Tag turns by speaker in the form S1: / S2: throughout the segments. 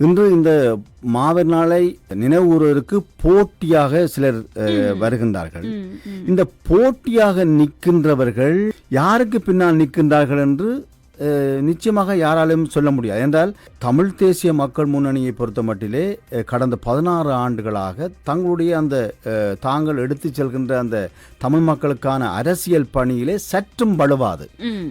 S1: இன்று இந்த மாவீர் நாளை நினைவுகூறுவதற்கு போட்டியாக சிலர் வருகின்றார்கள். இந்த போட்டியாக நிற்கின்றவர்கள் யாருக்கு பின்னால் நிற்கின்றார்கள் என்று நிச்சயமாக யாராலும் சொல்ல முடியாது என்றால் தமிழ் தேசிய மக்கள் முன்னணியை பொறுத்த மட்டிலே கடந்த பதினாறு ஆண்டுகளாக தங்களுடைய அந்த தாங்கள் எடுத்துச் செல்கின்ற அந்த தமிழ் மக்களுக்கான அரசியல் பணியிலே சற்றும் வலுவாது
S2: ம்.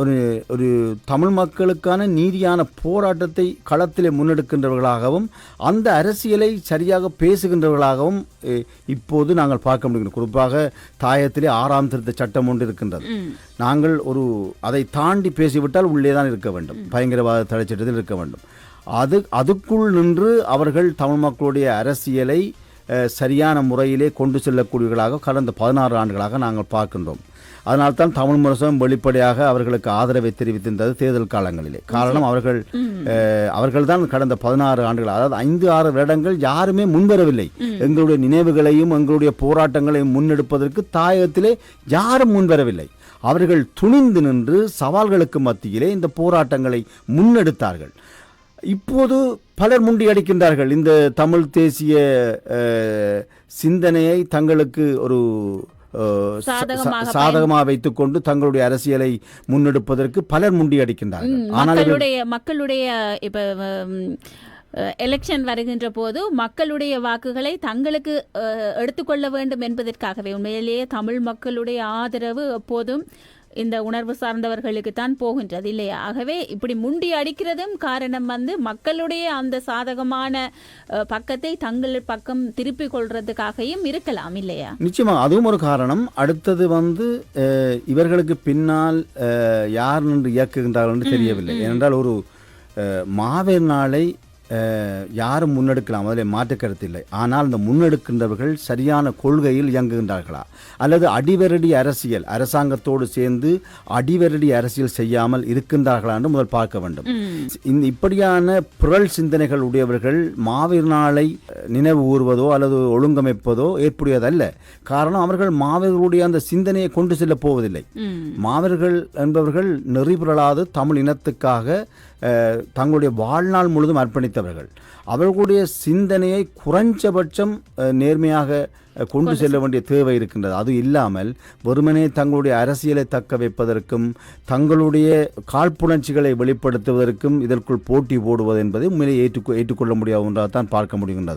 S1: ஒரு ஒரு தமிழ் மக்களுக்கான நீதியான போராட்டத்தை களத்திலே முன்னெடுக்கின்றவர்களாகவும் அந்த அரசியலை சரியாக பேசுகின்றவர்களாகவும் இப்போது நாங்கள் பார்க்க முடியும் குறிப்பாக தாயத்திலே ஆறாம் திருத்த சட்டம் ஒன்று இருக்கின்றது. நாங்கள் ஒரு அதை தாண்டி பேசிவிட்டால் உள்ளே தான் இருக்க வேண்டும். பயங்கரவாத தடை சட்டத்தில் இருக்க வேண்டும். அது அதுக்குள் நின்று அவர்கள் தமிழ் மக்களுடைய அரசியலை சரியான முறையிலே கொண்டு செல்லக்கூடியவர்களாக கடந்த பதினாறு ஆண்டுகளாக நாங்கள் பார்க்கின்றோம். அதனால்தான் தமிழ் முரசம் வெளிப்படையாக அவர்களுக்கு ஆதரவை தெரிவித்திருந்தது தேர்தல் காலங்களிலே. காரணம் அவர்கள் அஹ், அவர்கள்தான் கடந்த பதினாறு ஆண்டுகள் அதாவது ஐந்து ஆறு வருடங்கள் யாருமே முன்வரவில்லை. எங்களுடைய நினைவுகளையும் எங்களுடைய போராட்டங்களையும் முன்னெடுப்பதற்கு தாயகத்திலே யாரும் முன்வரவில்லை. அவர்கள் துணிந்து நின்று சவால்களுக்கு மத்தியிலே இந்த போராட்டங்களை முன்னெடுத்தார்கள். இப்போது பலர் முண்டியடிக்கின்றார்கள். இந்த தமிழ் தேசிய சிந்தனையை தங்களுக்கு ஒரு
S2: சாதகமாக
S1: வைத்துக்கொண்டு தங்களுடைய அரசியலை முன்னெடுப்பதற்கு பலர் முண்டியடிக்கின்றார்கள். ஆனால்
S2: மக்களுடைய இப்ப எலெக்ஷன் வருகின்ற போது மக்களுடைய வாக்குகளை தங்களுக்கு எடுத்துக்கொள்ள வேண்டும் என்பதற்காகவே உண்மையிலேயே தமிழ் மக்களுடைய ஆதரவு எப்போதும் இந்த உணர்வு சார்ந்தவர்களுக்கு தான் போகின்றது இல்லையா? ஆகவே இப்படி முண்டி அடிக்கிறதும் காரணம் வந்து மக்களுடைய அந்த சாதகமான பக்கத்தை தங்கள் பக்கம் திருப்பிக் கொள்றதுக்காகவும் இருக்கலாம் இல்லையா?
S1: நிச்சயமாக அதுவும் ஒரு காரணம். அடுத்தது வந்து இவர்களுக்கு பின்னால் யார் நின்று இயக்குகின்றார்கள் என்று தெரியவில்லை. ஏனென்றால் ஒரு மாவீர் நாளை யாரும் முன்னெடுக்கலாம் அதில் மாற்று கருத்து இல்லை. ஆனால் இந்த முன்னெடுக்கின்றவர்கள் சரியான கொள்கையில் இயங்குகின்றார்களா? அல்லது அடிவரடி அரசியல் அரசாங்கத்தோடு சேர்ந்து அடிவரடி அரசியல் செய்யாமல் இருக்கின்றார்களா என்று முதல் பார்க்க வேண்டும். இந்த இப்படியான புரள் சிந்தனைகள் உடையவர்கள் மாவீர் நாளை நினைவு கூறுவதோ அல்லது ஒழுங்கமைப்பதோ ஏற்புடையதல்ல. காரணம் அவர்கள் மாவீரர்களுடைய அந்த சிந்தனையை கொண்டு செல்லப் போவதில்லை.
S2: ம்.
S1: மாவீரர்கள் என்பவர்கள் நெறிபுரளாது தமிழ் இனத்துக்காக தங்களுடைய வாழ்நாள் முழுதும் அர்ப்பணித்தவர்கள் அவர்களுடைய சிந்தனையை குறைஞ்சபட்சம் நேர்மையாக கொண்டு செல்ல வேண்டிய தேவை இருக்கின்றது. அது இல்லாமல் வெறுமனே தங்களுடைய அரசியலை தக்க வைப்பதற்கும் தங்களுடைய காழ்ப்புணர்ச்சிகளை வெளிப்படுத்துவதற்கும் இதற்குள் போட்டி போடுவது என்பதை உண்மையிலே ஏற்றுக்கொ ஏற்றுக்கொள்ள முடியாத ஒன்றாக தான் பார்க்க முடிகின்றது.